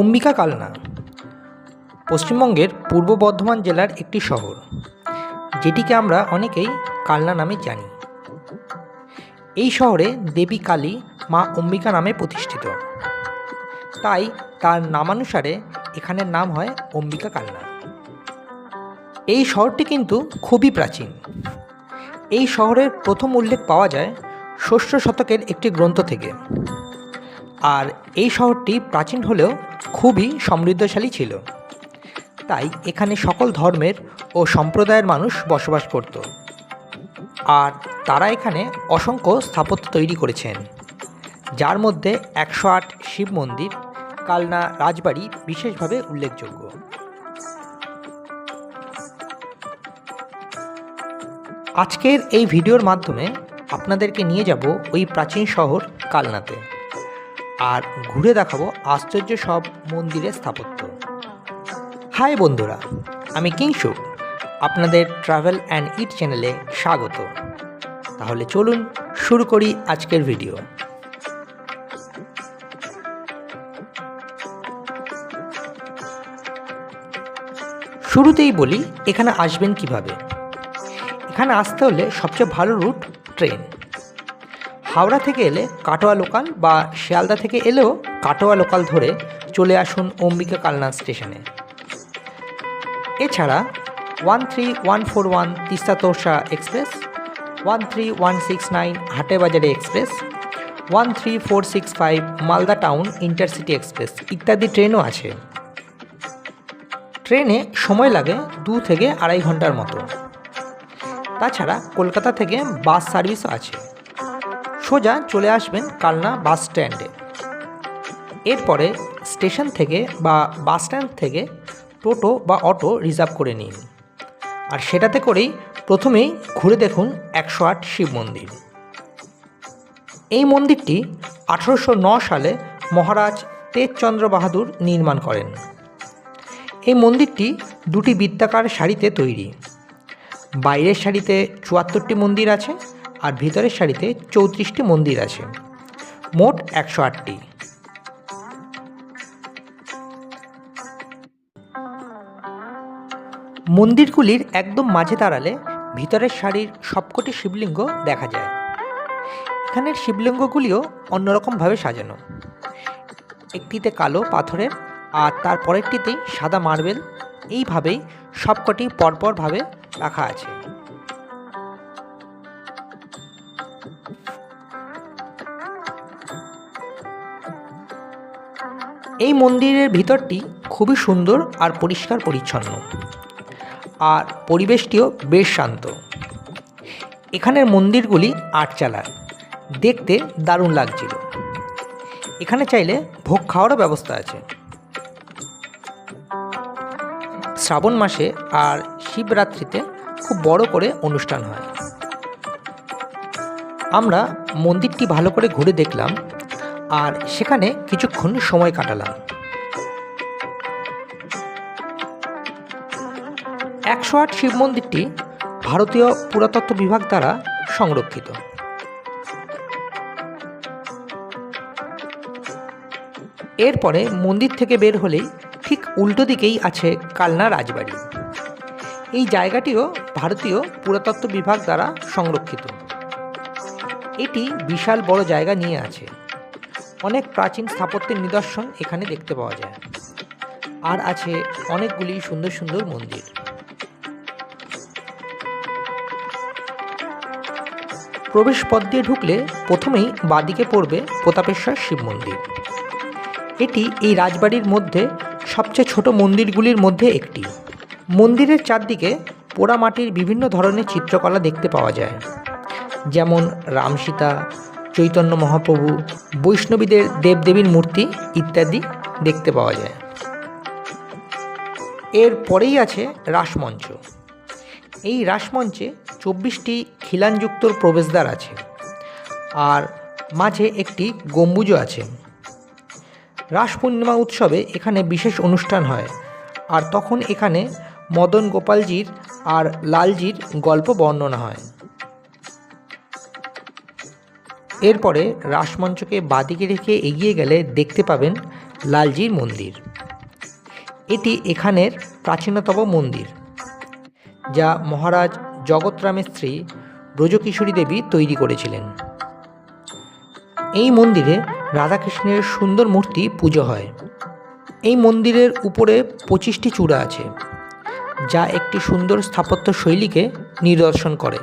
অম্বিকা কালনা, পশ্চিমবঙ্গের পূর্ব বর্ধমান জেলার একটি শহর, যেটিকে আমরা অনেকেই কালনা নামে জানি। এই শহরে দেবী কালী মা অম্বিকা নামে প্রতিষ্ঠিত। তাই তার নামানুসারে এখানের নাম হয় অম্বিকা কালনা। এই শহরটি কিন্তু খুবই প্রাচীন। এই শহরের প্রথম উল্লেখ পাওয়া যায় ষষ্ঠ শতকের একটি গ্রন্থ থেকে। আর এই শহরটি প্রাচীন হলেও খুবই সমৃদ্ধশালী ছিল। তাই এখানে সকল ধর্মের ও সম্প্রদায়ের মানুষ বসবাস করত। আর তারা এখানে অসংখ্য স্থাপত্য তৈরি করেছেন, যার মধ্যে একশো আট শিব মন্দির, কালনা রাজবাড়ি বিশেষভাবে উল্লেখযোগ্য। আজকের এই ভিডিওর মাধ্যমে আপনাদেরকে নিয়ে যাব ওই প্রাচীন শহর কালনাতে। আর ঘুরে দেখাবো আশ্চর্য সব মন্দিরের স্থাপত্য। হাই বন্ধুরা, আমি কিংশুক আপনাদের ট্রাভেল অ্যান্ড ইট চ্যানেলে স্বাগত। তাহলে চলুন শুরু করি আজকের ভিডিও শুরুতেই বলি, এখানে আসবেন কীভাবে? এখানে আসতে হলে সবচেয়ে ভালো রুট ট্রেন হাওড়া থেকে এলে কাটোয়া লোকাল বা শিয়ালদা থেকে এলেও কাটোয়া লোকাল ধরে চলে আসুন অম্বিকা কালনা স্টেশনে। এছাড়া one three one four one Teesta Torsa express, one three one six nine Hatebazare express, one three four six five Malda town intercity express ইত্যাদি ট্রেনও আছে। ট্রেনে সময় লাগে দু থেকে আড়াই ঘণ্টার মতো। তাছাড়া কলকাতা থেকে বাস সার্ভিসও আছে। সোজা চলে আসবেন কালনা বাস স্ট্যান্ডে। এরপরে স্টেশন থেকে বা বাস স্ট্যান্ড থেকে টোটো বা অটো রিজার্ভ করে নিন। আর সেটাতে করেই প্রথমেই ঘুরে দেখুন একশো আট শিব মন্দির। এই মন্দিরটি আঠারোশো সালে মহারাজ তেজচন্দ্র বাহাদুর নির্মাণ করেন। এই মন্দিরটি দুটি বৃত্তাকার সারিতে তৈরি। বাইরের সারিতে চুয়াত্তরটি মন্দির আছে আর ভিতরের সারিতে চৌত্রিশটি মন্দির আছে। মোট একশো আটটি। মন্দিরগুলির একদম মাঝে দাঁড়ালে ভিতরের সারির সবকটি শিবলিঙ্গ দেখা যায়। এখানের শিবলিঙ্গগুলিও অন্যরকমভাবে সাজানো। একটিতে কালো পাথরের আর তার পরেরটিতেই সাদা মার্বেল। এইভাবেই সবকটি পরপরভাবে রাখা আছে। এই মন্দিরের ভিতরটি খুবই সুন্দর আর পরিষ্কার পরিচ্ছন্ন। আর পরিবেশটিও বেশ শান্ত। এখানের মন্দিরগুলি আটচালার দেখতে দারুণ লাগছিল। এখানে চাইলে ভোগ খাওয়ারও ব্যবস্থা আছে। শ্রাবণ মাসে আর শিবরাত্রিতে খুব বড় করে অনুষ্ঠান হয়। আমরা মন্দিরটি ভালো করে ঘুরে দেখলাম আর সেখানে কিছুক্ষণ সময় কাটালাম। একশো আট শিব মন্দিরটি ভারতীয় পুরাতত্ত্ব বিভাগ দ্বারা সংরক্ষিত। এরপরে মন্দির থেকে বের হলেই ঠিক উল্টো দিকেই আছে কালনা রাজবাড়ি। এই জায়গাটিও ভারতীয় পুরাতত্ত্ব বিভাগ দ্বারা সংরক্ষিত। এটি বিশাল বড় জায়গা নিয়ে আছে। অনেক প্রাচীন স্থাপত্যের নিদর্শন এখানে দেখতে পাওয়া যায়। আর আছে অনেকগুলি সুন্দর সুন্দর মন্দির। প্রবেশ পথ দিয়ে ঢুকলে প্রথমেই বাদিকে পড়বে প্রতাপেশ্বর শিব মন্দির। এটি এই রাজবাড়ির মধ্যে সবচেয়ে ছোট মন্দিরগুলির মধ্যে একটি। মন্দিরের চারদিকে পোড়া মাটির বিভিন্ন ধরনের চিত্রকলা দেখতে পাওয়া যায়। যেমন রাম সীতা চৈতন্য মহাপ্রভু বৈষ্ণবীদের দেবদেবীর মূর্তি ইত্যাদি দেখতে পাওয়া যায়। এর পরেই আছে রাসমঞ্চ। এই রাসমঞ্চে চব্বিশটি খিলানযুক্ত প্রবেশদ্বার আছে আর মাঝে একটি গম্বুজও আছে। রাস পূর্ণিমা উৎসবে এখানে বিশেষ অনুষ্ঠান হয় আর তখন এখানে মদন গোপালজির আর লালজির গল্প বর্ণনা হয়। এরপরে রাসমঞ্চকে বাদিকে রেখে এগিয়ে গেলে দেখতে পাবেন লালজির মন্দির। এটি এখানের প্রাচীনতম মন্দির, যা মহারাজ জগৎরামের স্ত্রী ব্রজকিশোরী দেবী তৈরি করেছিলেন। এই মন্দিরে রাধাকৃষ্ণের সুন্দর মূর্তি পুজো হয়। এই মন্দিরের উপরে পঁচিশটি চূড়া আছে, যা একটি সুন্দর স্থাপত্য শৈলীকে নিদর্শন করে।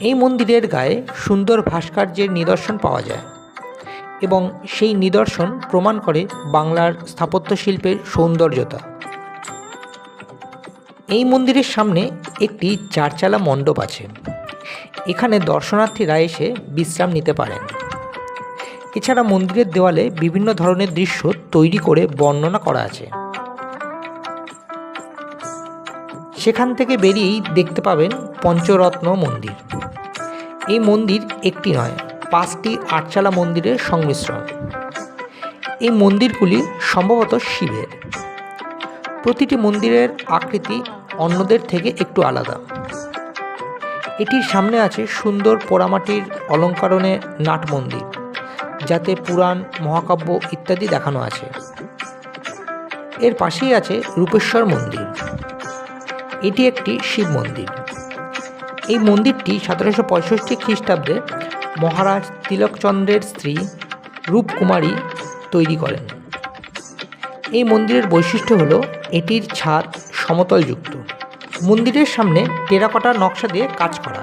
এই মন্দিরের গায়ে সুন্দর ভাস্কর্যের নিদর্শন পাওয়া যায় এবং সেই নিদর্শন প্রমাণ করে বাংলার স্থাপত্য শিল্পের সৌন্দর্যতা। এই মন্দিরের সামনে একটি চারচালা মণ্ডপ আছে। এখানে দর্শনার্থীরা এসে বিশ্রাম নিতে পারেন। এছাড়া মন্দিরের দেওয়ালে বিভিন্ন ধরনের দৃশ্য তৈরি করে বর্ণনা করা আছে। সেখান থেকে বেরিয়েই দেখতে পাবেন পঞ্চরত্ন মন্দির। এই মন্দির একটি নয়, পাঁচটি আটচালা মন্দিরের সংমিশ্রণ। এই মন্দিরগুলি সম্ভবত শিবের। প্রতিটি মন্দিরের আকৃতি অন্যদের থেকে একটু আলাদা। এটির সামনে আছে সুন্দর পোড়ামাটির অলঙ্কারণে নাট মন্দির, যাতে পুরাণ, মহাকাব্য ইত্যাদি দেখানো আছে। এর পাশেই আছে রূপেশ্বর মন্দির। এটি একটি শিব মন্দির। এই মন্দিরটি সতেরোশো পঁয়ষট্টি খ্রিস্টাব্দে মহারাজ তিলকচন্দ্রের স্ত্রী রূপকুমারী তৈরি করেন। এই মন্দিরের বৈশিষ্ট্য হলো, এটির ছাদ সমতলযুক্ত। মন্দিরের সামনে টেরাকোটা নকশা দিয়ে কাজ করা।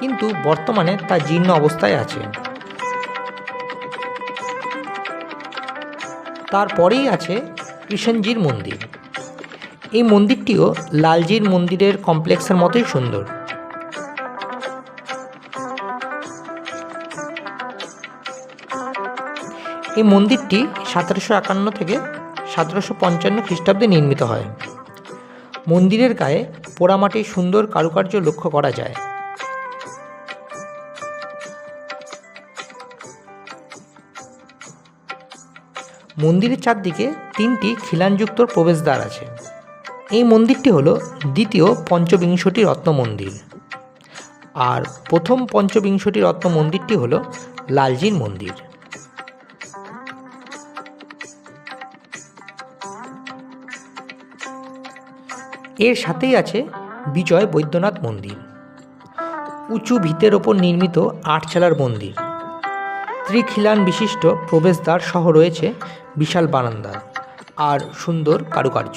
কিন্তু বর্তমানে তা জীর্ণ অবস্থায় আছে। তারপরেই আছে কৃষ্ণজির মন্দির। এই মন্দিরটিও লালজির মন্দিরের কমপ্লেক্সের মতোই সুন্দর। এই মন্দিরটি সতেরোশো একান্ন থেকে সতেরোশো পঞ্চান্ন খ্রিস্টাব্দে নির্মিত হয়। মন্দিরের গায়ে পোড়ামাটির সুন্দর কারুকার্য লক্ষ্য করা যায়। মন্দিরের চারদিকে তিনটি খিলানযুক্ত প্রবেশদ্বার আছে। এই মন্দিরটি হল দ্বিতীয় পঞ্চবিংশটি রত্ন মন্দির। আর প্রথম পঞ্চবিংশটি রত্ন মন্দিরটি হল লালজির মন্দির। এর সাথেই আছে বিজয় বৈদ্যনাথ মন্দির, উঁচু ভিতের ওপর নির্মিত আটচালার মন্দির। ত্রিখিলান বিশিষ্ট প্রবেশদ্বার সহ রয়েছে বিশাল বারান্দা আর সুন্দর কারুকার্য।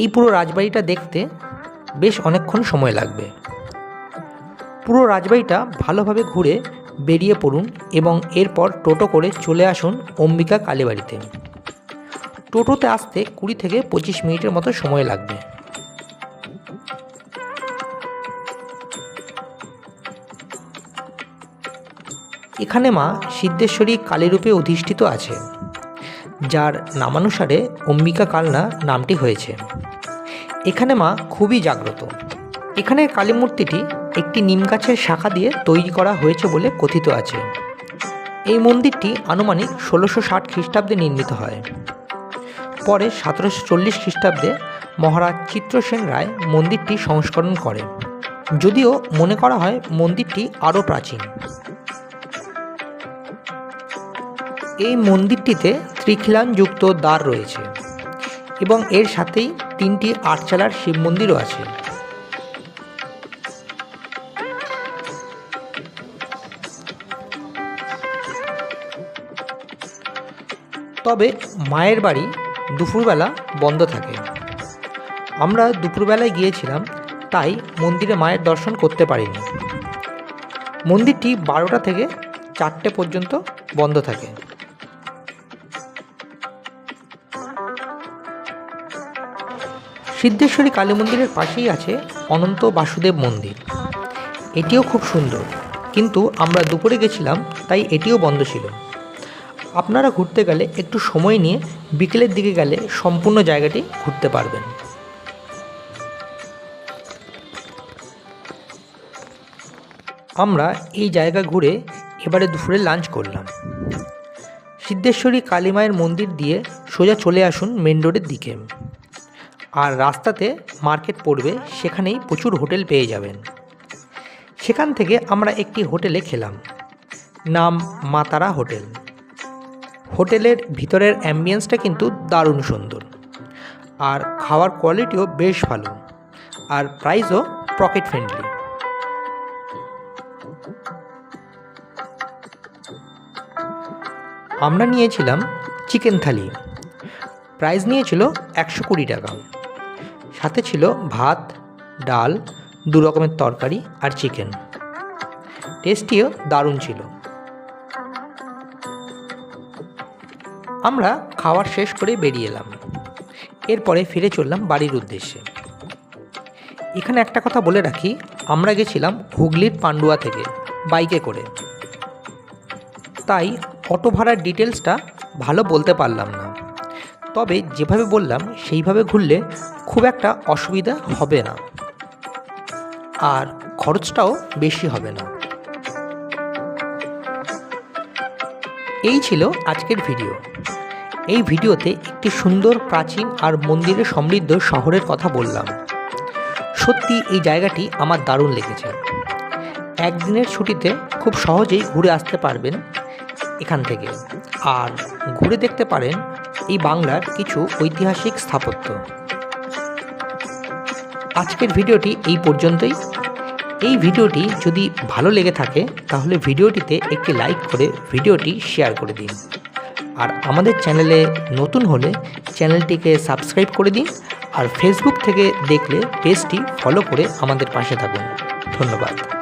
এই পুরো রাজবাড়িটা দেখতে বেশ অনেকক্ষণ সময় লাগবে। পুরো রাজবাড়িটা ভালোভাবে ঘুরে বেরিয়ে পড়ুন এবং এরপর টোটো করে চলে আসুন অম্বিকা কালীবাড়িতে। টোটোতে আসতে কুড়ি থেকে পঁচিশ মিনিটের মতো সময় লাগবে। এখানে মা সিদ্ধেশ্বরী কালীরূপে অধিষ্ঠিত আছে, যার নামানুসারে অম্বিকা কালনা নামটি হয়েছে। এখানে মা খুবই জাগ্রত। এখানের কালী মূর্তিটি একটি নিম গাছের শাখা দিয়ে তৈরি করা হয়েছে বলে কথিত আছে। এই মন্দিরটি আনুমানিক ষোলোশো ষাট খ্রিস্টাব্দে নির্মিত হয়। পরে সতেরোশো চল্লিশ খ্রিস্টাব্দে মহারাজ চিত্রসেন রায় মন্দিরটি সংস্করণ করে যদিও মনে করা হয় মন্দিরটি আরও প্রাচীন। এই মন্দিরটিতে ত্রিখিলানযুক্ত দ্বার রয়েছে এবং এর সাথেই তিনটি আটচালার শিব মন্দিরও আছে। তবে মায়ের বাড়ি দুপুরবেলা বন্ধ থাকে। আমরা দুপুরবেলায় গিয়েছিলাম, তাই মন্দিরে মায়ের দর্শন করতে পারিনি। মন্দিরটি বারোটা থেকে চারটে পর্যন্ত বন্ধ থাকে। সিদ্ধেশ্বরী কালী মন্দিরের পাশেই আছে অনন্ত বাসুদেব মন্দির। এটিও খুব সুন্দর। কিন্তু আমরা দুপুরে গেছিলাম, তাই এটিও বন্ধ ছিল। আপনারা ঘুরতে গেলে একটু সময় নিয়ে বিকেলের দিকে গেলে সম্পূর্ণ জায়গাটি ঘুরতে পারবেন। আমরা এই জায়গা ঘুরে এবারে দুপুরে লাঞ্চ করলাম। সিদ্ধেশ্বরী কালীমায়ের মন্দির দিয়ে সোজা চলে আসুন মেন রোডের দিকে। আর রাস্তাতে মার্কেট পড়বে, সেখানেই প্রচুর হোটেল পেয়ে যাবেন। সেখান থেকে আমরা একটি হোটেলে খেলাম। নাম মাতারা হোটেল। হোটেলের ভিতরের অ্যাম্বিয়েন্সটা কিন্তু দারুণ সুন্দর। আর খাওয়ার কোয়ালিটিও বেশ ভালো। আর প্রাইসও পকেট ফ্রেন্ডলি আমরা নিয়েছিলাম চিকেন থালি প্রাইস নিয়েছিল একশো কুড়ি টাকা। সাথে ছিল ভাত, ডাল, দু রকমের তরকারি আর চিকেন টেস্টিও দারুণ ছিল। আমরা খাওয়ার শেষ করে বেরিয়ে এলাম। এরপরে ফিরে চললাম বাড়ির উদ্দেশ্যে। এখানে একটা কথা বলে রাখি, আমরা গেছিলাম হুগলির পান্ডুয়া থেকে, বাইকে করে। তাই অটো ভাড়ার ডিটেলসটা ভালো বলতে পারলাম না। তবে যেভাবে বললাম, সেইভাবে ঘুরলে খুব একটা অসুবিধা হবে না। আর খরচটাও বেশি হবে না। এই ছিল আজকের ভিডিও। এই ভিডিওতে একটি সুন্দর, প্রাচীন আর মন্দিরে সমৃদ্ধ শহরের কথা বললাম। সত্যি এই জায়গাটি আমার দারুণ লেগেছে। একদিনের ছুটিতে খুব সহজেই ঘুরে আসতে পারবেন এখান থেকে। আর ঘুরে দেখতে পারেন এই বাংলার কিছু ঐতিহাসিক স্থাপত্য। আজকের ভিডিওটি এই পর্যন্তই। এই ভিডিওটি যদি ভালো লেগে থাকে, তাহলে ভিডিওটিতে একটি লাইক করে ভিডিওটি শেয়ার করে দিন। আর আমাদের চ্যানেলে নতুন হলে চ্যানেলটিকে সাবস্ক্রাইব করে দিন আর ফেসবুক থেকে দেখলে পেজটি ফলো করে আমাদের পাশে থাকুন। ধন্যবাদ।